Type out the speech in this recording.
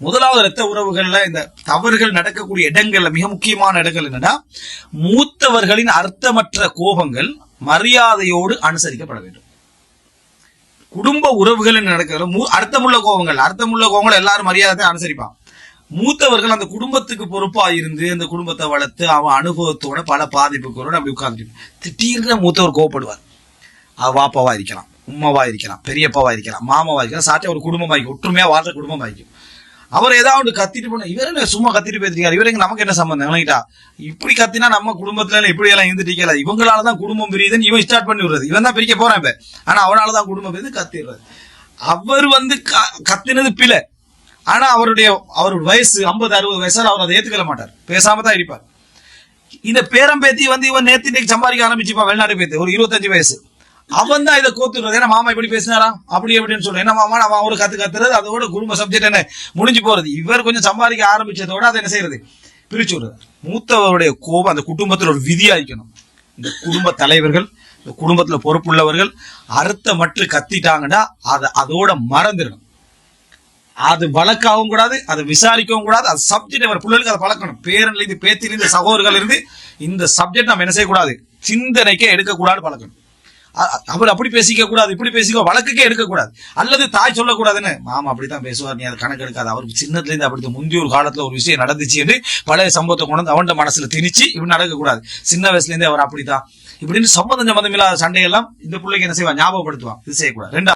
முதலாவது இரத்த உறவுகள்ல இந்த தவறுகள் நடக்கக்கூடிய இடங்கள்ல மிக முக்கியமான இடங்கள் என்னன்னா மூத்தவர்களின் அர்த்தமற்ற கோபங்கள் மரியாதையோடு அனுசரிக்கப்பட வேண்டும். குடும்ப உறவுகள் நடக்கிற மூ அர்த்தமுள்ள கோபங்கள் அர்த்தமுள்ள கோபங்கள் எல்லாரும் மரியாதை அனுசரிப்பான் மூத்தவர்கள் அந்த குடும்பத்துக்கு பொறுப்பா இருந்து அந்த குடும்பத்தை வளர்த்து அவன் அனுபவத்தோட பல பாதிப்புகளோட அப்படி உட்கார்ந்துட்டு திடீர்னு மூத்தவர் கோவப்படுவார். அவ வாப்பாவா இருக்கலாம் உம்மாவா இருக்கலாம் பெரியப்பாவா இருக்கலாம் மாமாவா இருக்கலாம் சாத்திய ஒரு குடும்பம் ஆகிக்கும் ஒற்றுமையா வாழ்ற குடும்பம் ஆகிக்கும் அவர் ஏதாவது கத்திட்டு போன இவர் என்ன சும்மா கத்திட்டு பேசிருக்காரு இவர் நமக்கு என்ன சம்பந்தம்? விளங்கிட்டா இப்படி கத்தினா நம்ம குடும்பத்துல இப்படி எல்லாம் இருந்துட்டீங்களா இவங்களால தான் குடும்பம் பிரியுதுன்னு இவன் ஸ்டார்ட் பண்ணி விடுறது. இவன் தான் பிரிக்க போறான் இப்ப. ஆனா அவனால தான் குடும்பம் பிரிந்து கத்திடுறது. அவர் வந்து க- கத்தினது பிழை. ஆனா அவருடைய அவருடைய வயசு ஐம்பது அறுபது வயசால அவர் அதை ஏத்துக்கல மாட்டார். பேசாம தான் இருப்பார். இந்த பேரம்பேத்தி வந்து இவன் நேத்து இன்னைக்கு சம்பாதிக்க ஆரம்பிச்சுப்பா வெளிநாட்டு பேத்தி ஒரு இருபத்தஞ்சு வயசு. அவன் தான் இதை கோத்துறது ஏன்னா மாமா இப்படி பேசினாரா? அப்படி எப்படின்னு சொல்ல என்ன மாமா அவன் அவரு கத்து கத்துறது அதோட குடும்ப சப்ஜெக்ட் என்ன? முடிஞ்சு போறது. இவர் கொஞ்சம் சம்பாதிக்க ஆரம்பிச்சதோட அதை என்ன செய்யறது? பிரிச்சு விடுறது. மூத்தவருடைய கோபம் அந்த குடும்பத்தில் ஒரு விதியாய்க்கணும் இந்த குடும்ப தலைவர்கள் இந்த குடும்பத்துல பொறுப்புள்ளவர்கள் அறுத்தமற்று கத்திட்டாங்கன்னா அதை அதோட மறந்துடணும். அது வழக்காகவும் கூடாது அதை விசாரிக்கவும் கூடாது. அது சப்ஜெக்ட் அவர் பிள்ளைகளுக்கு அதை பழக்கணும். பேரன்ல இருந்து பேத்திலிருந்து சகோதரர்கள் இருந்து இந்த சப்ஜெக்ட் நம்ம என்ன செய்யக்கூடாது? சிந்தனைக்கே எடுக்கக்கூடாது பழக்கணும். அவர் அப்படி பேசிக்க கூடாது இப்படி பேசிக்க வழக்குக்கே எடுக்கக்கூடாது. அல்லது தாய் சொல்லக்கூடாதுன்னு. மாமா அப்படித்தான் பேசுவார் நீ அது கணக்கு எடுக்காது. அவருக்கு சின்னத்துல இருந்து அப்படி முந்தைய ஒரு காலத்துல ஒரு விஷயம் நடந்துச்சு என்று பழைய சம்பவத்தை கொண்டு வந்து அவன் மனசுல திணிச்சு இப்படி நடக்கக்கூடாது. சின்ன வயசுல இருந்தே அவர் அப்படித்தான். இப்படின்னு சம்பந்தம் சம்பந்தம் இல்லாத சண்டையெல்லாம் இந்த பிள்ளைக்கு என்ன செய்வான்? ஞாபகப்படுத்துவான். இது செய்யக்கூடாது. ரெண்டா